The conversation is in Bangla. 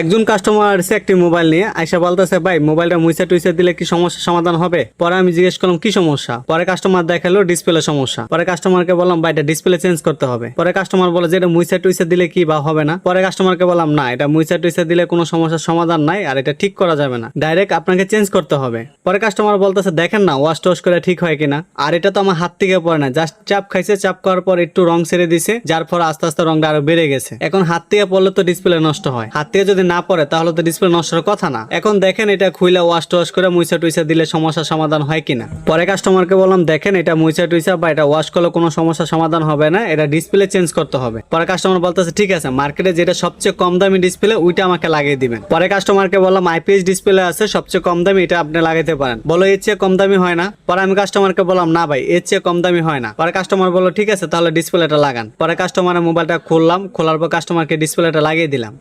একজন কাস্টমার আসছে একটি মোবাইল নিয়ে আইসা বলতেছে, ভাই মোবাইলটা মুইসা টুইসা দিলে কি সমস্যার সমাধান হবে? পরে আমি জিজ্ঞেস করলাম, কি সমস্যা? পরে কাস্টমার দেখাল ডিসপ্লে সমস্যা। পরে কাস্টমারকে বললাম, ভাই, এটা ডিসপ্লে চেঞ্জ করতে হবে। পরে কাস্টমার বলে, যে এটা মুইসা টুইসা দিলে কি বা হবে না? পরে কাস্টমারকে বললাম, না, এটা মুইসা টুইসা দিলে কোনো সমস্যার সমাধান নাই আর এটা ঠিক করা যাবে না। ডাইরেক্ট আপনাকে চেঞ্জ করতে হবে। পরে কাস্টমার বলতেছে, দেখেন না ওয়াশ টোয়াশ করে ঠিক হয় কিনা? আর এটা তো আমার হাত থেকে পড়ে না জাস্ট চাপ খাইছে, চাপ করার পর একটু রং ছেড়ে দিছে, যার ফলে আস্তে আস্তে রংটা আরও বেড়ে গেছে। এখন হাত থেকে পড়লে তো ডিসপ্লে নষ্ট হয়। হাত থেকে যদি না পড়ে, তাহলে তো ডিসপ্লে নষ্টের কথা না। এখন দেখেন এটা খুইলা ওয়াশ টোয়াশ করে মুইসা টুইসা দিলে সমস্যার সমাধান হয় কিনা। পরে কাস্টমারকে বললাম, দেখেন এটা মুইসা টুইসা বা এটা ওয়াশ করলে কোনো সমস্যার সমাধান হবে না, এটা ডিসপ্লে চেঞ্জ করতে হবে। পরে কাস্টমার বলতেছে, ঠিক আছে মার্কেটে যেটা সবচেয়ে কম দামি ডিসপ্লে ওইটা আমাকে লাগিয়ে দিবেন। পরে কাস্টমারকে বললাম আইপিএস ডিসপ্লে আছে, সবচেয়ে কম দামি এটা আপনি লাগাইতে পারেন। বলো এর চেয়ে কম দামি হয় না। পরে আমি কাস্টমারকে বললাম, না ভাই, এর চেয়ে কম দামি হয় না। পরে কাস্টমার বলল, ঠিক আছে, তাহলে ডিসপ্লেটা লাগান। পরে কাস্টমারের মোবাইলটা খুললাম, খোলার পর কাস্টমারকে ডিসপ্লেটা লাগিয়ে দিলাম।